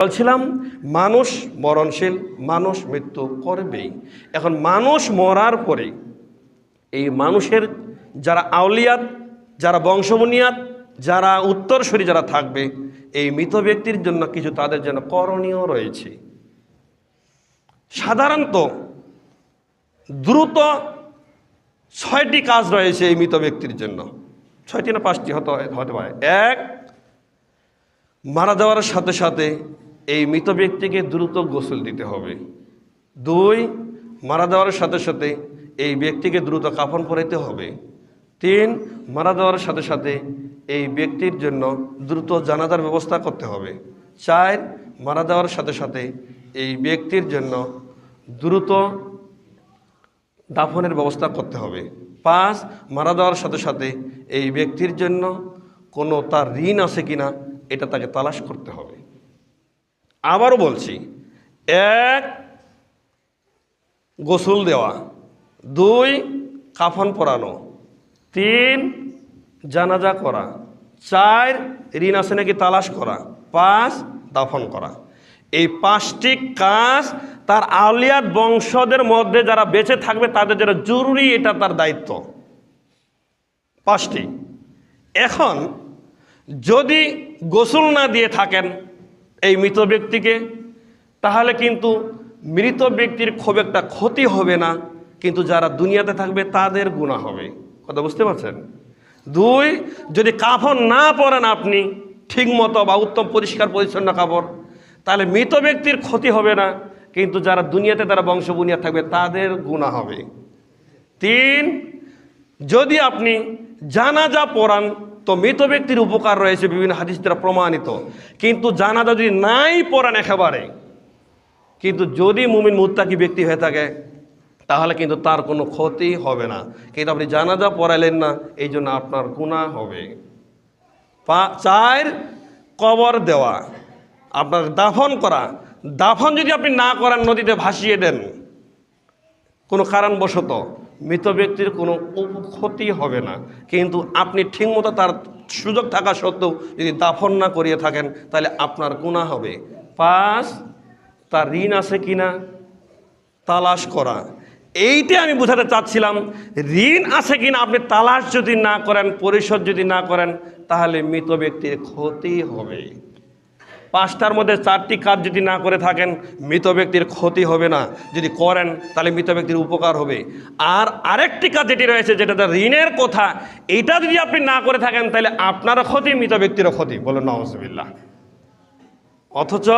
বলছিলাম, মানুষ মরণশীল, মানুষ মৃত্যু করবেই। এখন মানুষ মরার পরে এই মানুষের যারা আউলিয়াত, যারা বংশবনিয়াত যারা উত্তরসূরি যারা থাকবে, এই মৃত ব্যক্তির জন্য কিছু তাদের জন্য করণীয় রয়েছে। সাধারণত দ্রুত ছয়টি কাজ রয়েছে এই মৃত ব্যক্তির জন্য। ছয়টি না পাঁচটি হতে হতে পারে। এক, মারা যাওয়ার সাথে সাথে এই মৃত ব্যক্তিকে দ্রুত গোসল দিতে হবে। দুই, মারা দেওয়ার সাথে সাথে এই ব্যক্তিকে দ্রুত কাফন পরাইতে হবে। তিন, মারা দেওয়ার সাথে সাথে এই ব্যক্তির জন্য দ্রুত জানাজার ব্যবস্থা করতে হবে। চার, মারা দেওয়ার সাথে সাথে এই ব্যক্তির জন্য দ্রুত দাফনের ব্যবস্থা করতে হবে। পাঁচ, মারা দেওয়ার সাথে সাথে এই ব্যক্তির জন্য কোনো তার ঋণ আছে কিনা, এটা তাকে তালাশ করতে হবে। আবারও বলছি, এক, গোসল দেওয়া, দুই, কাফন পরানো, তিন, জানাজা করা, চার, ঋণ আছে নাকি তালাশ করা, পাঁচ, দাফন করা। এই পাঁচটি কাজ তার আলিয়াত বংশদের মধ্যে যারা বেঁচে থাকবে তাদের যারা জরুরি এটা তার দায়িত্ব। পাঁচটি। এখন যদি গোসল না দিয়ে থাকেন এই মৃত ব্যক্তিকে, তাহলে কিন্তু মৃত ব্যক্তির খুব একটা ক্ষতি হবে না, কিন্তু যারা দুনিয়াতে থাকবে তাদের গুণা হবে। কথা বুঝতে পারছেন? দুই, যদি কাফন না পরেন আপনি ঠিক মতো বা উত্তম পরিষ্কার পরিচ্ছন্ন কাপড়, তাহলে মৃত ব্যক্তির ক্ষতি হবে না, কিন্তু যারা দুনিয়াতে তারা বংশ বুনিয়া থাকবে তাদের গুণা হবে। তিন, যদি আপনি জানাজা পড়ান তো মৃত ব্যক্তির উপকার রয়েছে বিভিন্ন হাদিস দ্বারা প্রমাণিত। কিন্তু জানাজা যদি নাই পড়ান একেবারে, কিন্তু যদি মুমিন মুত্তাকি ব্যক্তি হয়ে থাকে, তাহলে কিন্তু তার কোনো ক্ষতি হবে না। কিন্তু আপনি জানাজা পড়াইলেন না এই জন্য আপনার গুণা হবে। চার কবর দেওয়া, আপনার দাফন করা, দাফন যদি আপনি না করান, নদীতে ভাসিয়ে দেন, কোনো কারণবশত মৃত ব্যক্তির কোনো ক্ষতি হবে না। কিন্তু আপনি ঠিকমতো তার সুযোগ থাকা সত্ত্বেও যদি দাফন না করিয়ে থাকেন, তাহলে আপনার গুণা হবে। পাঁচ, তার ঋণ আছে কি না তালাশ করা। এইটা আমি বোঝাতে চাচ্ছিলাম, ঋণ আছে কিনা? আপনি তালাশ যদি না করেন, পরিশোধ যদি না করেন, তাহলে মৃত ব্যক্তির ক্ষতি হবে। পাঁচটার মধ্যে চারটি কাজ যদি না করে থাকেন, মৃত ব্যক্তির ক্ষতি হবে না। যদি করেন, তাহলে মৃত ব্যক্তির উপকার হবে। আর আরেকটি কাজ যেটি রয়েছে, যেটা ঋণের কথা, এটা যদি আপনি না করে থাকেন, তাহলে আপনারও ক্ষতি, মৃত ব্যক্তিরও ক্ষতি। বলুন নওয়াজবিল্লা অথচ